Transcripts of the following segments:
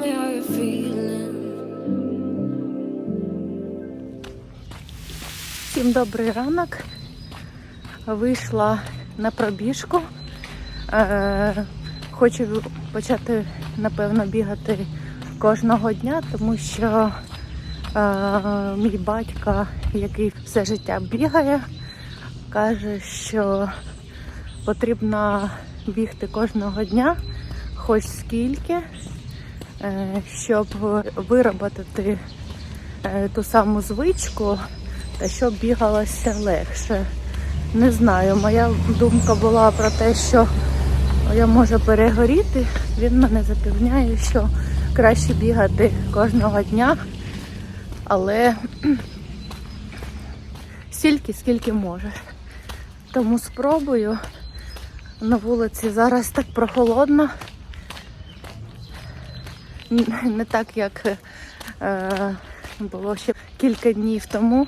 me how you're feeling. Всім добрий ранок. Вийшла на пробіжку. Е, хочу почати, напевно, бігати кожного дня, тому що е, мій батько, який все життя бігає, каже, що потрібно бігти кожного дня, хоч скільки, щоб виробити е, ту саму звичку та щоб бігалося легше. Не знаю, моя думка була про те, що я можу перегоріти. Він мене запевняє, що краще бігати кожного дня, але стільки, скільки можеш. Тому спробую. На вулиці зараз так прохолодно. Не так, як е, було ще кілька днів тому.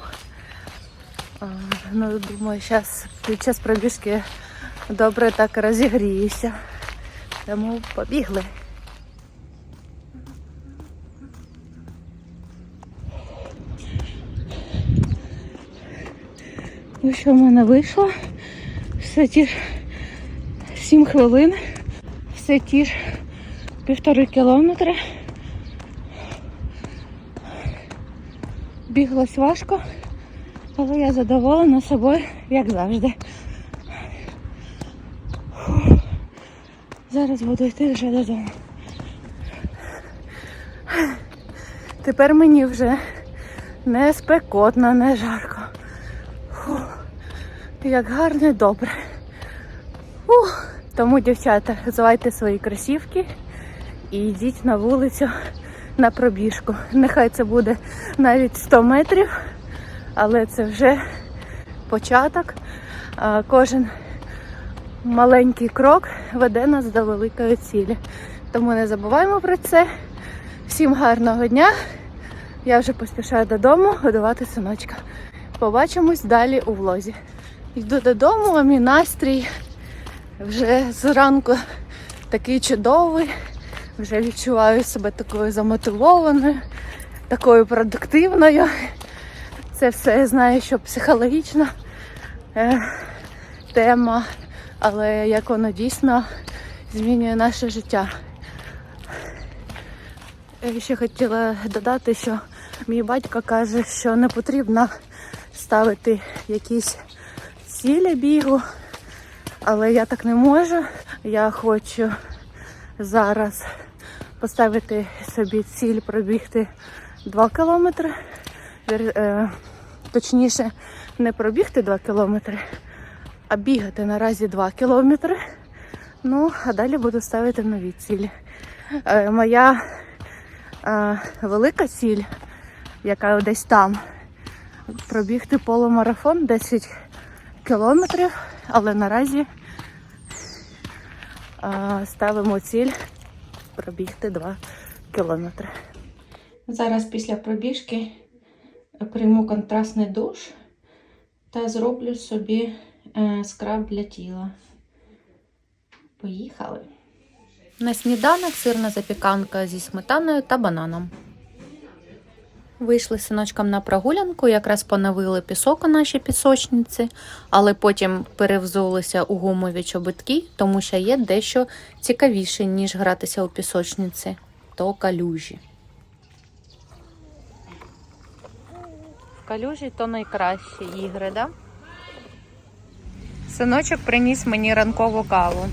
А, Ну, думаю, зараз під час пробіжки добре так розігріюся. Тому побігли. Ну що в мене вийшло? Все ті ж 7 хвилин, все ті ж півтори кілометри. Біглось важко. Але я задоволена собою, як завжди. Зараз буду йти вже додому. Тепер мені вже не спекотно, не жарко. Фух. Як гарно і добре. Фух. Тому, дівчата, звайте свої кросівки і йдіть на вулицю на пробіжку. Нехай це буде навіть 100 метрів але це вже початок. Кожен маленький крок веде нас до великої цілі. Тому не забуваємо про це. Всім гарного дня. Я вже поспішаю додому годувати синочка. Побачимось далі у влозі. Йду додому, а мій настрій вже зранку такий чудовий. Вже відчуваю себе такою замотивованою, такою продуктивною. Це все я знаю, що психологічна е, тема, але як воно дійсно змінює наше життя. Я ще хотіла додати, що мій батько каже, що не потрібно ставити якісь цілі бігу, але я так не можу. Я хочу зараз поставити собі ціль пробігти 2 кілометри. Е, Точніше, не пробігти 2 кілометри, а бігати наразі 2 кілометри. Ну, а далі буду ставити нові цілі. Е, моя е, велика ціль, яка десь там, пробігти полумарафон 10 кілометрів, але наразі ставимо ціль пробігти 2 кілометри. Зараз після пробіжки прийму контрастний душ та зроблю собі е, скраб для тіла. Поїхали. На сніданок сирна запіканка зі сметаною та бананом. Вийшли з синочком на прогулянку, якраз поновили пісок у нашій пісочниці, але потім перевзулися у гумові чобитки, тому що є дещо цікавіше, ніж гратися у пісочниці, то калюжі. Калюжі то найкращі ігри, да? Синочок приніс мені ранкову каву.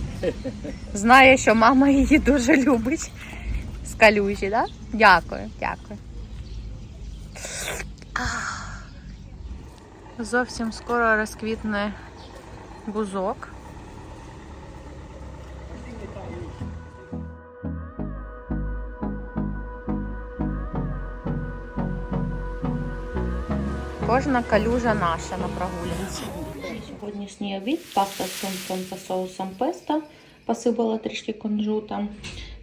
Знає, що мама її дуже любить. З калюжі, да? Дякую, дякую. Зовсім скоро розквітне бузок. Кожна калюжа наша на прогулянці. Сьогоднішній обід паста з тунцем та соусом песто, посипала трішки кунжутом,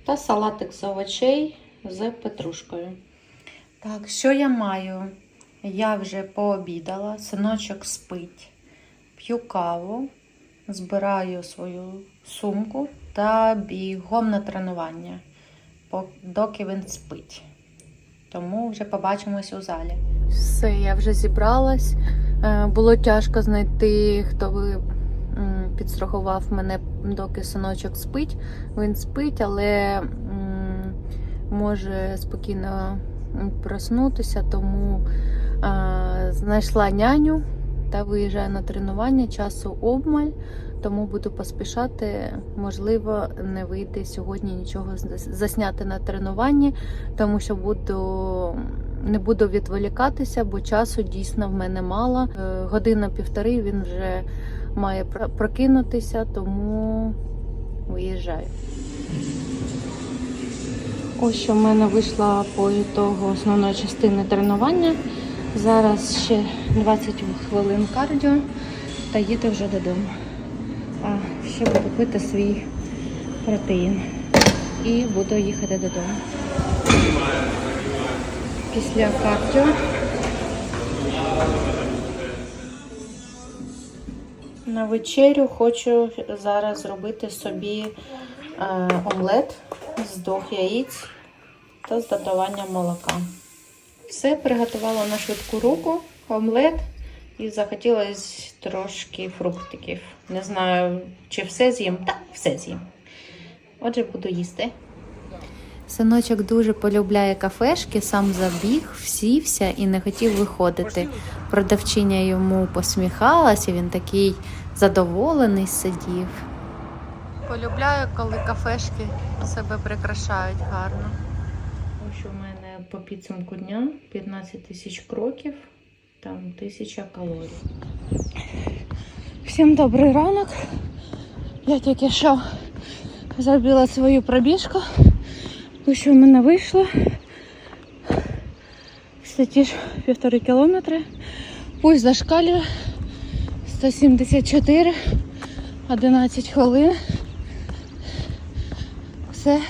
та салатик з овочей з петрушкою. Так, що я маю? Я вже пообідала, синочок спить, п'ю каву, збираю свою сумку та бігом на тренування. доки він спить. Тому вже побачимось у залі. Все, я вже зібралась. Е, Було тяжко знайти, хто би підстрахував мене, доки синочок спить. Він спить, але може спокійно проснутися, тому е, знайшла няню та виїжджаю на тренування. Часу обмаль, тому буду поспішати. Можливо, не вийде сьогодні нічого засняти на тренуванні, тому що буду не буду відволікатися, бо часу дійсно в мене мало. Е, Година-півтори він вже має про- прокинутися, тому виїжджаю. Ось що в мене вийшла по ітогу основної частини тренування. Зараз ще 20 хвилин кардіо та їду вже додому. А ще буду пити свій протеїн і буду їхати додому. Після кардіо на вечерю хочу зараз зробити собі е, омлет з двох яєць та з додаванням молока. Все приготувала на швидку руку, омлет і захотілося трошки фруктиків. Не знаю, чи все з'їм. Так, все з'їм. Отже, буду їсти. Синочок дуже полюбляє кафешки, сам забіг, всівся і не хотів виходити. Продавчиня йому посміхалась, і він такий задоволений сидів. Полюбляю, коли кафешки себе прикрашають гарно. Ось у мене по підсумку дня 15 тисяч кроків, там тисяча калорій. Всім добрий ранок. Я тільки що зробила свою пробіжку. Ось що в мене вийшло. Все ті ж півтори кілометри. Пульс зашкалює 174, 11 хвилин. Все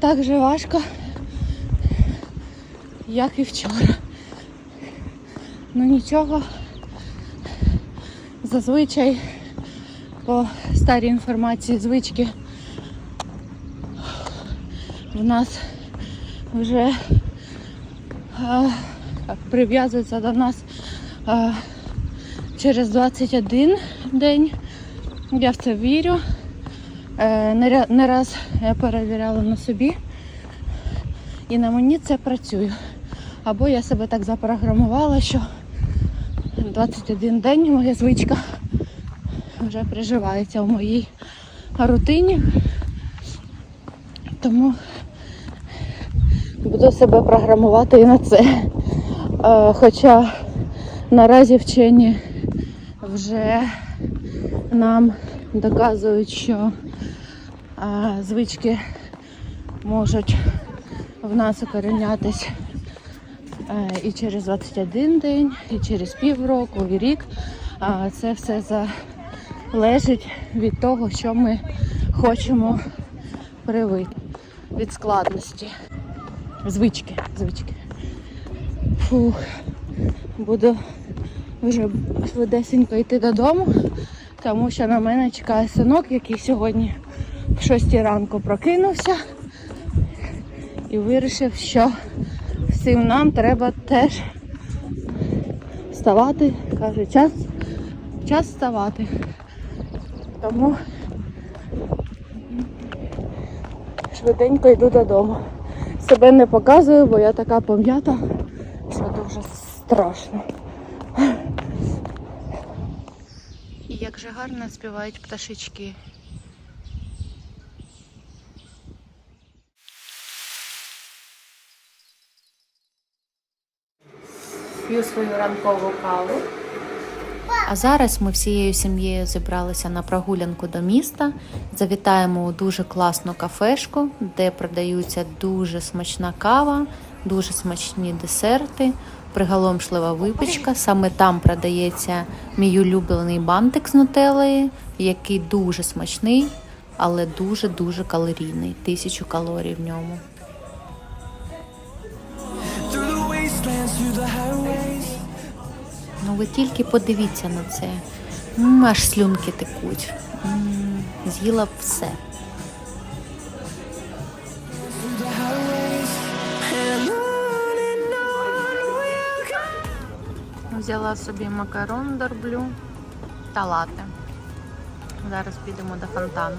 так же важко, як і вчора. Ну нічого. Зазвичай по старій інформації звички в нас вже прив'язується до нас а, через 21 день. Я в це вірю. Е, не, раз перевіряла на собі, і на мені це працює. Або я себе так запрограмувала, що 21 день моя звичка вже приживається в моїй рутині. Тому буду себе програмувати і на це. Е, Хоча наразі вчені вже нам доказують, що звички можуть в нас укорінятись е, і через 21 день, і через півроку, і рік. А Це все залежить від того, що ми хочемо привити від складності. Звички, звички. Фух. Буду вже швидесенько йти додому, тому що на мене чекає синок, який сьогодні в 6 ранку прокинувся і вирішив, що всім нам треба теж вставати. Каже, час, час вставати. Тому швиденько йду додому. Себе не показую, бо я така пом'ята, що дуже страшно. І як же гарно співають пташечки. П'ю свою ранкову каву. А зараз ми всією сім'єю зібралися на прогулянку до міста. Завітаємо у дуже класну кафешку, де продаються дуже смачна кава, дуже смачні десерти, приголомшлива випічка. Саме там продається мій улюблений бантик з нутеллею, який дуже смачний, але дуже-дуже калорійний. Тисячу калорій в ньому. ви тільки подивіться на це. М аж слюнки текуть. М -м, з'їла все. Взяла собі макарон дарблю та лати. Зараз підемо до фонтану.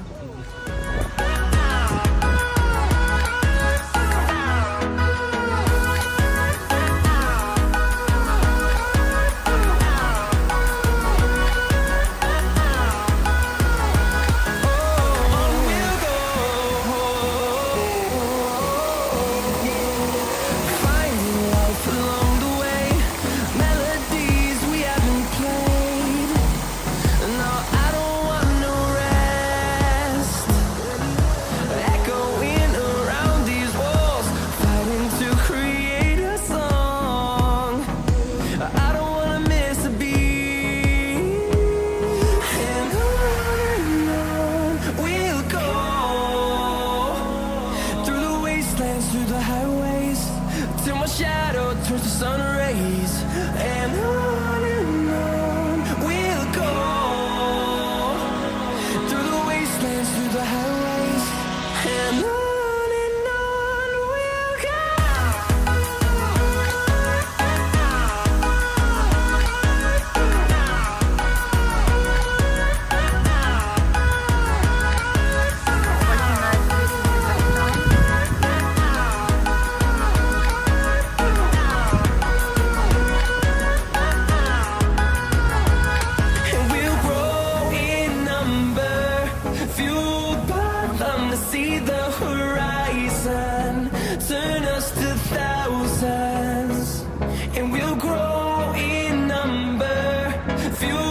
confused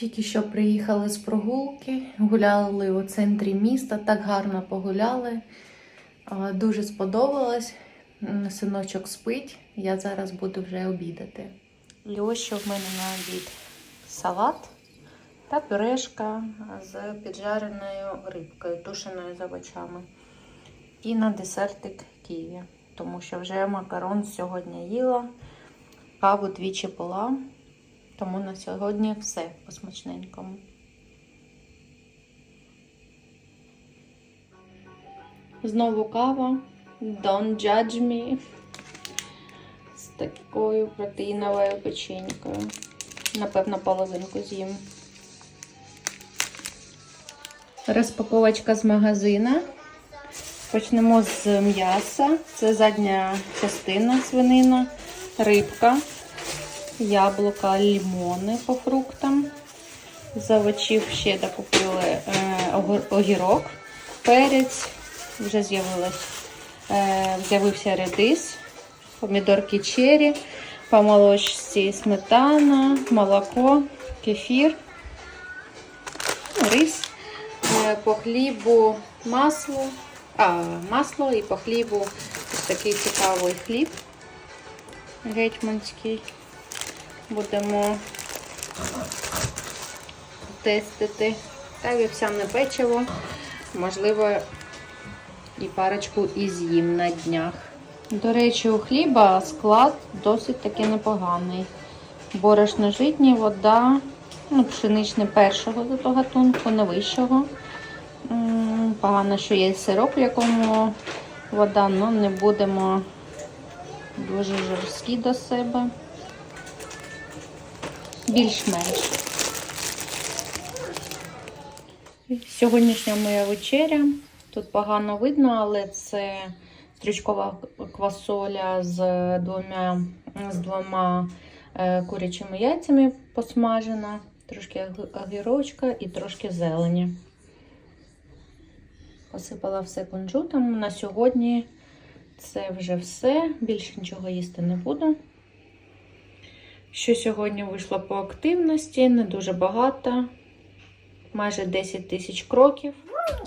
Тільки що приїхали з прогулки, гуляли у центрі міста, так гарно погуляли. Дуже сподобалось. Синочок спить, я зараз буду вже обідати. Льощо в мене на обід салат та пюрешка з піджареною рибкою, тушеною з овочами. І на десертик ківі, тому що вже макарон сьогодні їла, каву двічі пила. Тому на сьогодні все по смачненькому. Знову кава. Don't judge me. З такою протеїновою печенькою. Напевно, половинку з'їм. Розпаковочка з магазина. Почнемо з м'яса. Це задня частина свинина, рибка яблука, лимони по фруктам. З овочів ще докупили е, огірок, перець, вже е, з'явився редис, помідорки чері, по молочці сметана, молоко, кефір, ну, рис, е, по хлібу масло, а, масло і по хлібу ось такий цікавий хліб гетьманський будемо тестити. Та вівсяне печиво. Можливо, і парочку і з'їм на днях. До речі, у хліба склад досить таки непоганий. Борошно житнє, вода, ну, пшеничне першого до гатунку, не вищого. Погано, що є сироп, в якому вода, але не будемо дуже жорсткі до себе більш-менш. Сьогоднішня моя вечеря. Тут погано видно, але це стручкова квасоля з двома, з двома е, курячими яйцями посмажена, трошки огірочка і трошки зелені. Посипала все кунжутом. На сьогодні це вже все. Більше нічого їсти не буду. Що сьогодні вийшло по активності, не дуже багато, майже 10 тисяч кроків.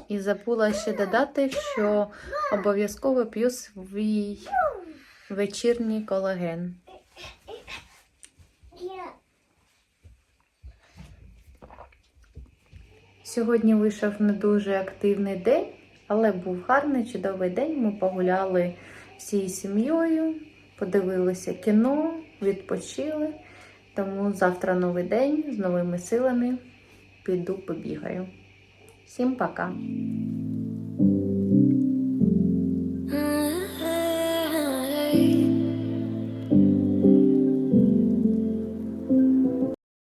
І забула ще додати, що обов'язково п'ю свій вечірній колаген. Сьогодні вийшов не дуже активний день, але був гарний, чудовий день. Ми погуляли всією сім'єю, подивилися кіно, відпочили. Тому завтра новий день з новими силами. Піду побігаю. Всім пока!